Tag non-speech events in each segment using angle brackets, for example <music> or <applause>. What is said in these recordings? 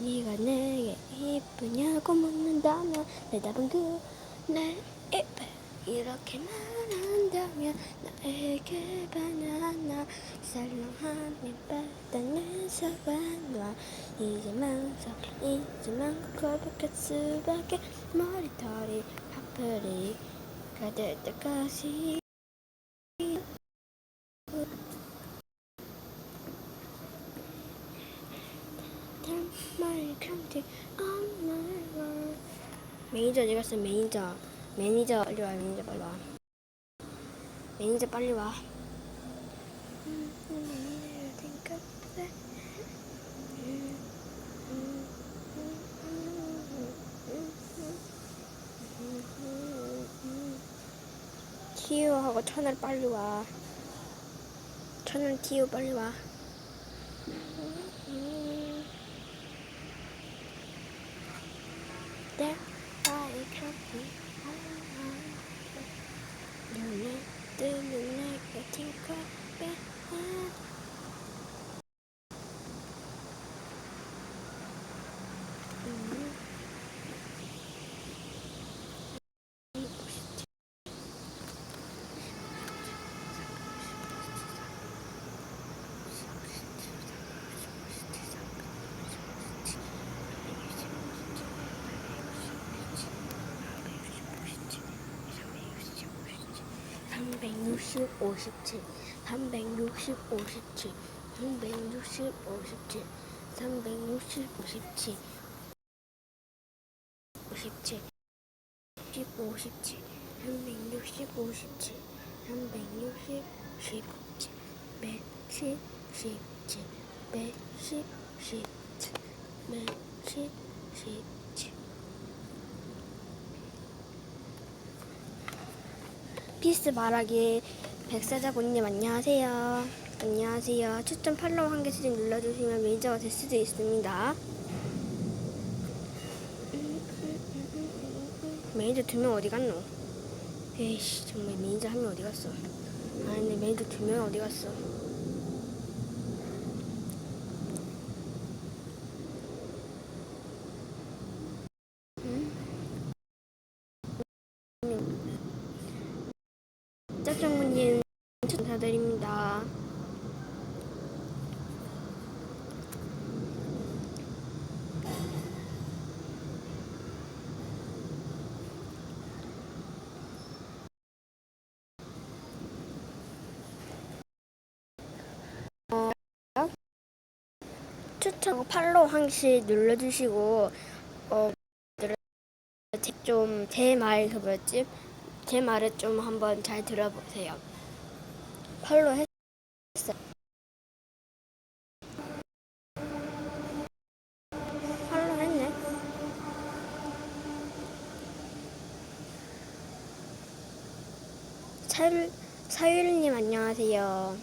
네가 내게 이쁘냐고 묻는다면 내 답은 그내 입에 이렇게 말한다면 나에게 바나나 살롱하니 바다는 사과놔 이제만서 이제만 고백할 수밖에 머리털이 파프리가 될 때까지 매니저 어디 갔어? 매니저. 매니저 빨리 와 매니저 빨리 와. 매니저 빨리 와. 티오 하고 천을 빨리 와. 천을 티오 빨리 와 that I can't be alone. You're not doing the night, I think 360, 57, 360, 57, 360, 57, 360, 57, 57, 57, 360, 57, 360, 17, 110, 17, 110, 17, 110, 17. 피스 말하기 백사자군님 안녕하세요. 안녕하세요. 추천 팔로우 한 개씩 눌러주시면 메이저가 될 수도 있습니다. 메이저 두 명 어디 갔노? 에이씨 정말 메이저 한 명 어디 갔어? 아니 메이저 두 명 어디 갔어? 짝정군님 감사드립니다. 어, 추천 팔로우 한씩 눌러주시고 어 좀 제 말 그 뭐였지? 제 말을 좀 한번 잘 들어보세요. 팔로 했어요. 팔로 했네. 사율 사율님 안녕하세요.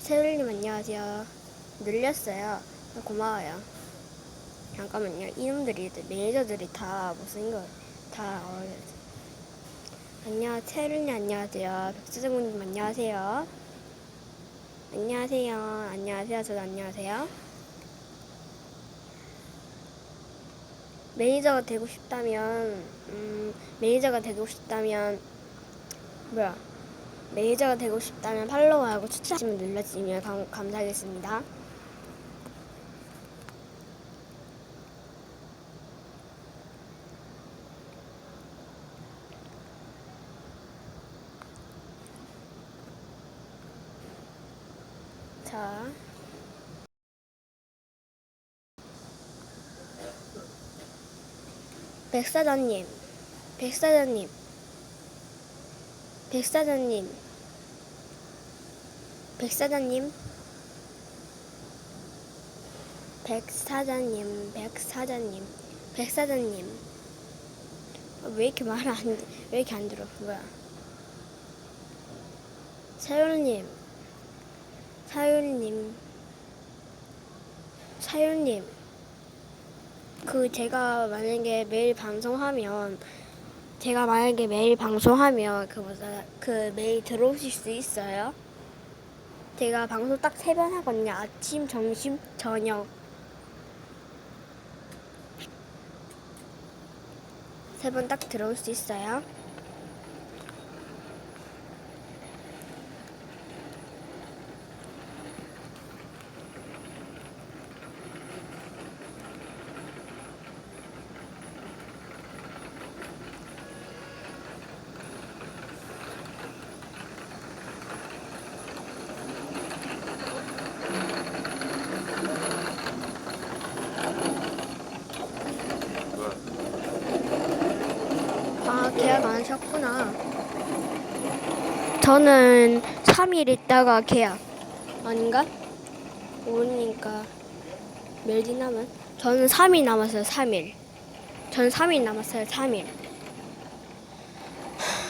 사율님 안녕하세요. 늘렸어요. 고마워요. 잠깐만요. 이놈들이 매니저들이 다 못생겨 다 어려져. 안녕, 채lun이 안녕하세요. 백수정우님 안녕하세요. 안녕하세요. 안녕하세요. 저도 안녕하세요. 매니저가 되고 싶다면, 음, 매니저가 되고 싶다면, 뭐야, 매니저가 되고 싶다면 팔로우하고 추천하시면 눌러주시면 감, 감사하겠습니다. 자. 백사장님, 백사장님, 백사장님, 백사장님, 백사장님, 백사장님, 백사장님. 어, 왜 이렇게 말 안, 왜 이렇게 안 들어? 뭐야? 사연님, 사윤님, 사윤님, 그 제가 만약에 매일 방송하면 제가 만약에 매일 방송하면 그 뭐다 그 매일 들어오실 수 있어요? 제가 방송 딱 세 번 하거든요. 아침, 점심, 저녁. 세 번 딱 들어올 수 있어요. 아, 계약 안 하셨구나. 저는 3일 있다가 계약. 아닌가? 모르니까. 몇일 남은? 저는 3일 남았어요, 3일. 저는 3일 남았어요, 3일.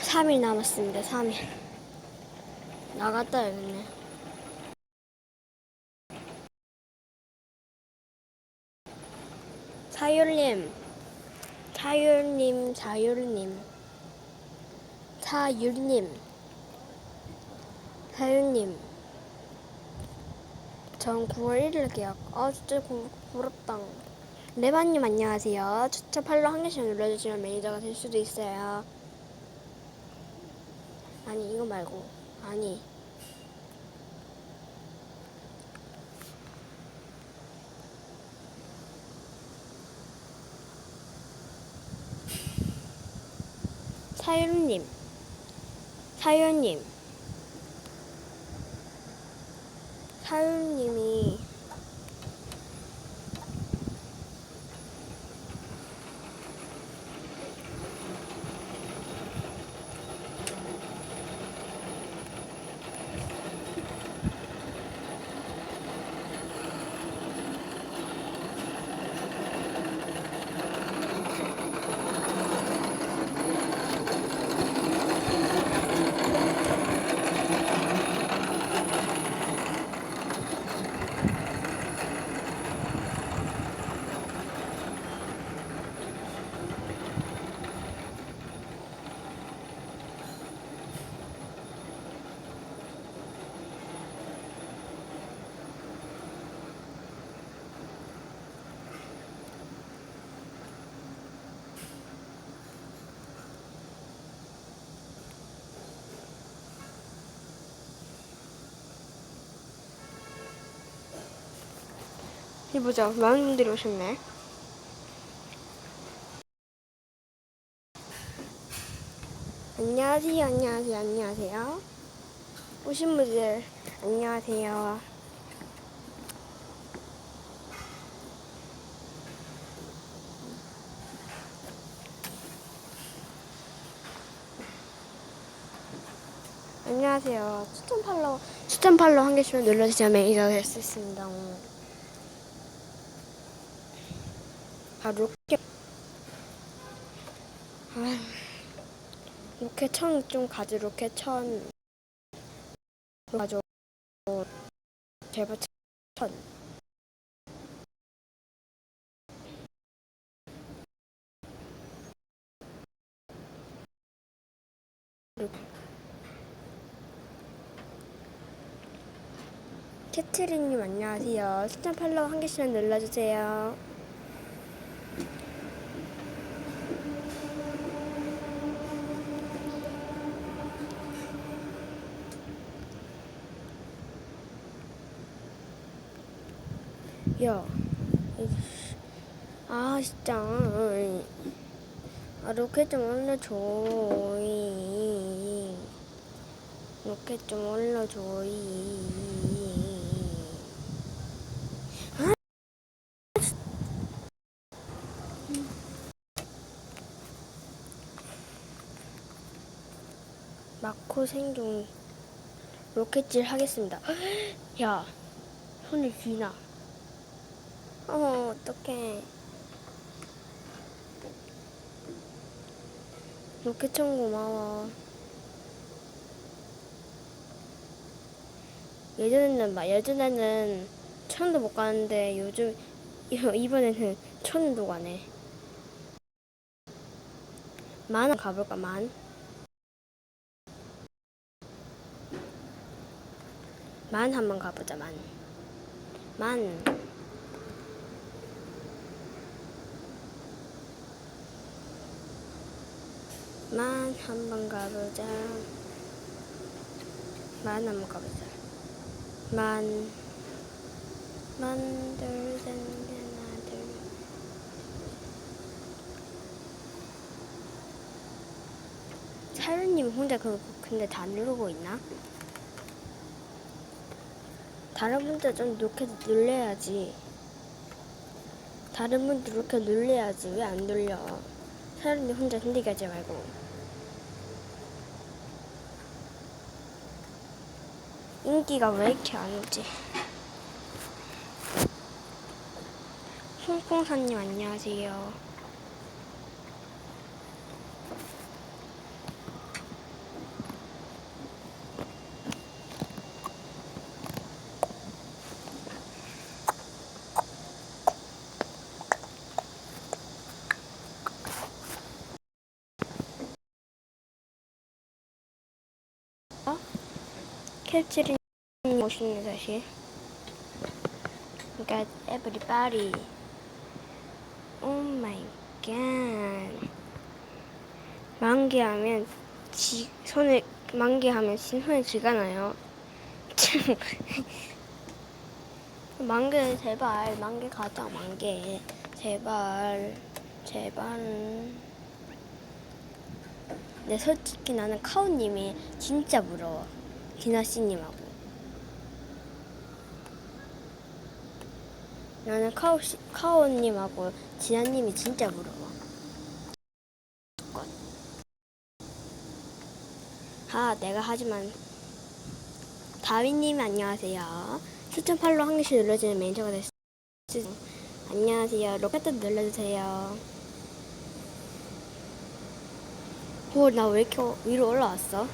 3일 남았습니다, 3일. 나갔다 야겠네. 사율님. 사율님, 사율님, 사율님, 사율님. 전 9월 1일 계약. 아 진짜 고, 부럽다. 레바님 안녕하세요. 추천 팔로 한 개씩 눌러주시면 매니저가 될 수도 있어요. 아니 이거 말고 아니 사율님, 사율님, 사율님이 이 보자 많은 분들이 오셨네. 안녕하세요, 안녕하세요, 안녕하세요. 오신 분들 안녕하세요. 안녕하세요. 추천 팔로우, 추천 팔로우 한 개씩만 눌러주시면 매니저 될수 있습니다. 아 로켓 아 로켓 천좀 가지 로켓 천 가져 제발 천 캐트린님 안녕하세요. 추천 팔로우 한 개씩만 눌러주세요. 야, 이씨. 아 진짜, 아 로켓 좀 올려줘. 이. 로켓 좀 올려줘. 이. 아, 마코 생존 로켓질 하겠습니다. <gasps> 야, 손을 쥐나. 어, 어떡해. 로켓 천 고마워. 예전에는 막 예전에는 천도 못 가는데 요즘 이- 이번에는 천도 가네. 만 가볼까 만? 만 한번 가보자 만. 만. 만 한번 가보자. 만 한번 가보자. 만. 만, 둘, 셋, 넷, 하나, 둘. 사연님 혼자 그 근데 다 누르고 있나? 다른 분들 좀 이렇게 눌러야지. 다른 분들 이렇게 눌러야지 왜 안 눌려? 사연님 혼자 힘들게 하지 말고. 인기가 왜 이렇게 안 오지? 홍콩사님 안녕하세요. 캡처링 멋있네 사실. 그러니까 everybody. 갓. 만개하면 지 손에 만개하면 진 손에 쥐가 나요. 만개 제발 만개 가자 만개 제발 제발. 네 솔직히 나는 카오님이 진짜 부러워. 기나씨님하고. 나는 카오 씨, 카오님하고 진아님이 진짜 부러워. 아, 내가 하지만 다윈님 안녕하세요. 추천 팔로 한 개씩 눌러주는 매니저가 됐습니다. 안녕하세요. 로켓도 눌러주세요. 오, 나 왜 이렇게 위로 올라왔어?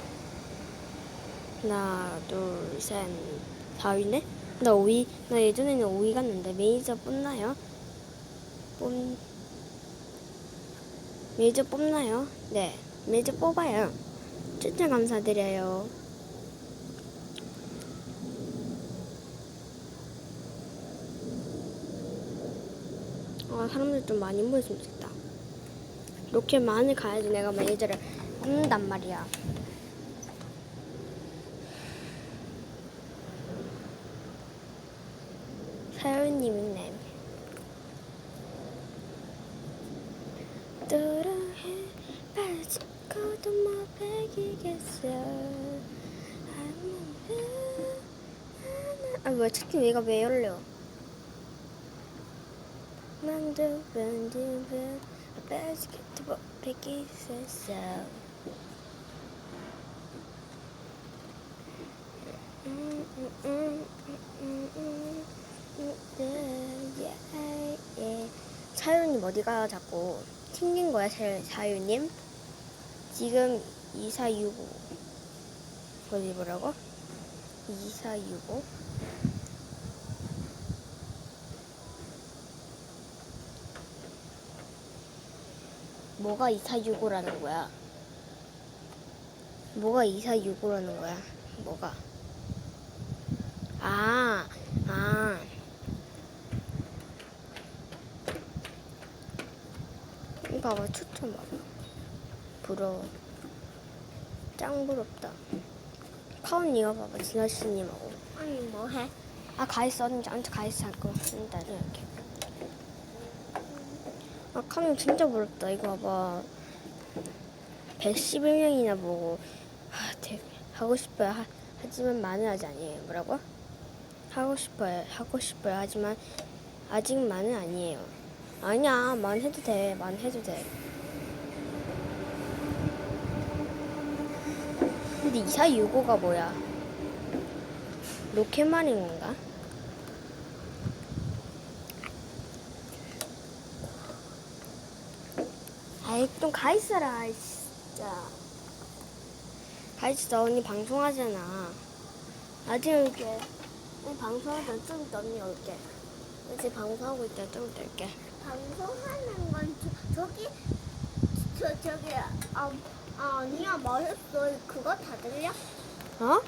하나, 둘, 셋, 4위네? 나 5위, 나 예전에는 5위 갔는데 매니저 뽑나요? 뽑, 매니저 뽑나요? 네, 매니저 뽑아요. 추천 감사드려요. 아, 사람들 좀 많이 모였으면 좋겠다. 이렇게 많이 가야지 내가 매니저를 뽑는단 말이야. 사연님 있네. 또랑해 빠지고도 뭐 백이겠어. 아 뭐야 채팅 얘가 왜 열려? 만두 만두 예, 예, 예. 사유님 어디가 자꾸 튕긴 거야, 사- 사유님? 지금 2465 어디 보라고? 2465 뭐가 2465라는 거야? 뭐가 2465라는 거야? 뭐가? 아, 아. 이거 봐봐, 추천 봐봐. 부러워. 짱 부럽다. 카운 이거 봐봐, 진아씨님하고. 아니 뭐 해? 아, 가있어. 언니, 언제 가있어. 할거 일단 이렇게. 아, 카운 진짜 부럽다. 이거 봐봐. 111명이나 보고, 아, 대, 하고 싶어요. 하, 하지만 많은 아직 아니에요. 뭐라고? 하고 싶어요. 하고 싶어요. 하지만 아직 많은 아니에요. 아니야. 만 해도 돼. 만 해도 돼. 근데 2465가 뭐야? 로켓만인 건가? 아이 좀 가있어라 진짜 가있어 언니 방송하잖아 아직 올게 언니 방송하다 좀 이따 언니 올게 이제 방송하고 있다 좀 이따 올게 방송하는 건 저, 저기 저 저기 아, 아 아니야 말했어 그거 다 들려? 어?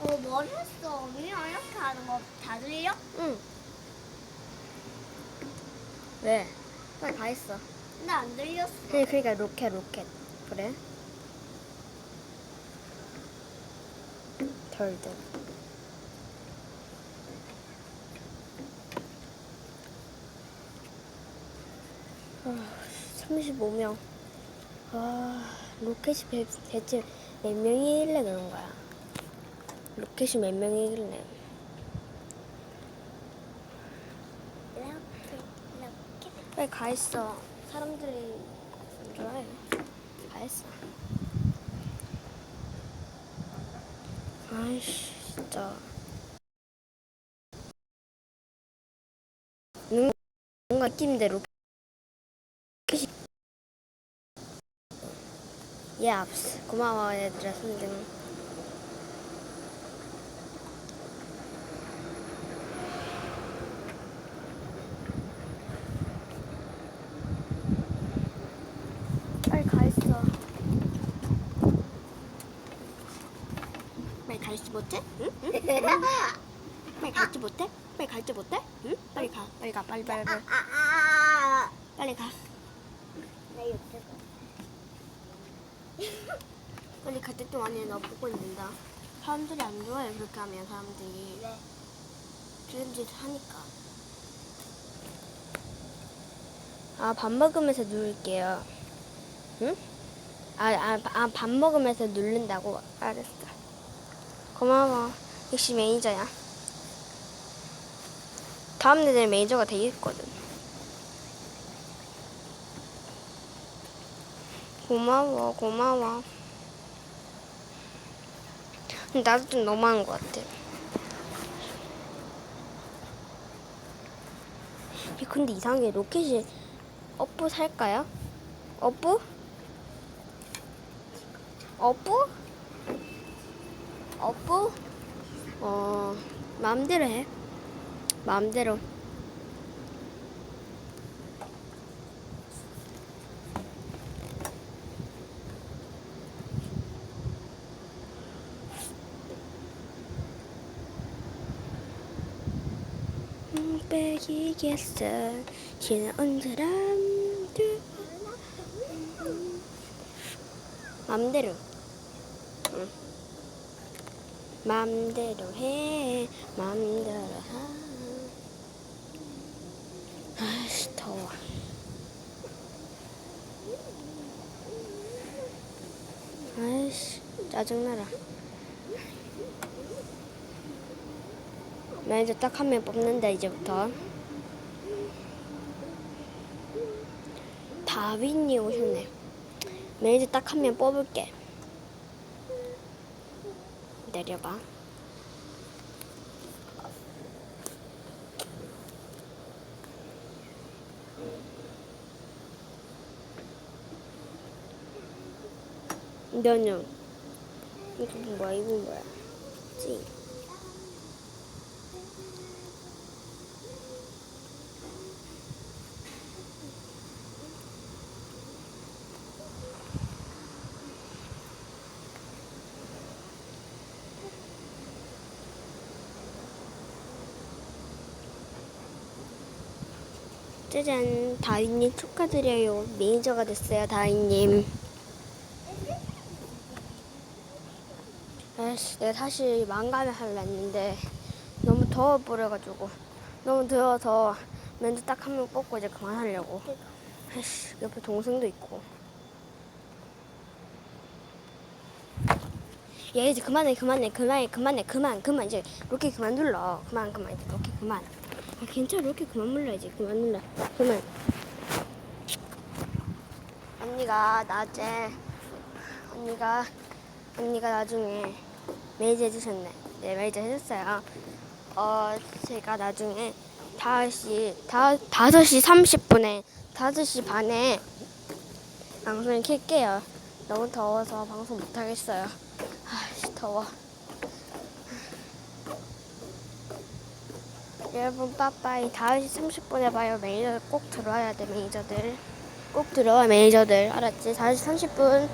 어, 뭘 했어? 언니랑 이렇게 하는 거 다 들려? 응. 왜? 빨리 가 있어. 근데 안 들렸어. 그래, 그러니까 로켓, 로켓. 그래? 아, 35명. 아, 로켓이 대- 대체 몇 명이길래 그런 거야? 로켓이 몇 명이길래? 이렇게. 빨리 가 있어. 사람들이 안 좋아해. 가 있어. 아이씨, 진짜. 능- 뭔가 느낌대로. 야, 고마워, 얘들아. 빨리 가 있어. 빨리 가 있지 못해? 응? 응? <laughs> 빨리 가 있지 못해? 빨리 가 있지 못해? 응? 빨리 가, 빨리 가, 빨리 빨리 빨리, 아, 아, 빨리 가. 나. <laughs> 빨리 갈 때 동안에 너 보고 있는다. 사람들이 안 좋아해 그렇게 하면 사람들이 네. 그런 짓 하니까. 아 밥 먹으면서 누를게요. 응? 아아 밥 먹으면서 누른다고 알았어. 고마워. 역시 매니저야. 다음 내내 매니저가 되겠거든. 고마워, 고마워. 근데 나도 좀 너무한 것 같아. 이 근데 이상하게 로켓이 업부 살까요? 업부? 업부? 업부? 어 마음대로 해. 마음대로. 음, 빼기겠어 지나온 사람들 맘대로 응. 맘대로 해 맘대로 하. 아씨 더워. 아이씨 짜증나라. 매니저 딱한 명 뽑는다 이제부터. 다윈이 오셨네. 매니저 딱 한 명 뽑을게 내려봐. 너는 이거 뭐야? 이거 뭐야? 찌 짜잔 다인님 축하드려요. 매니저가 됐어요 다인님. 아이씨 내가 사실 망가면 할라 했는데 너무 더워 버려가지고 너무 더워서 매니저 딱한 명 뽑고 이제 그만하려고. 아이씨 옆에 동생도 있고. 야 이제 그만해 그만해 그만해 그만해 그만 그만. 이제 이렇게 그만 눌러. 그만 그만. 이렇게 그만 아 괜찮아. 이렇게 그만 이제 그만 눌러. 그만. 언니가 낮에 언니가 언니가 나중에 매니저 해주셨네. 네 매니저 해줬어요. 어 제가 나중에 5시 다, 5시 30분에 5시 반에 방송을 켤게요. 너무 더워서 방송 못하겠어요. 아씨 더워 여러분 빠빠이 5시 30분에 봐요. 매니저 꼭 들어와야 돼 매니저들. 꼭 들어와 매니저들. 알았지? 5시 30분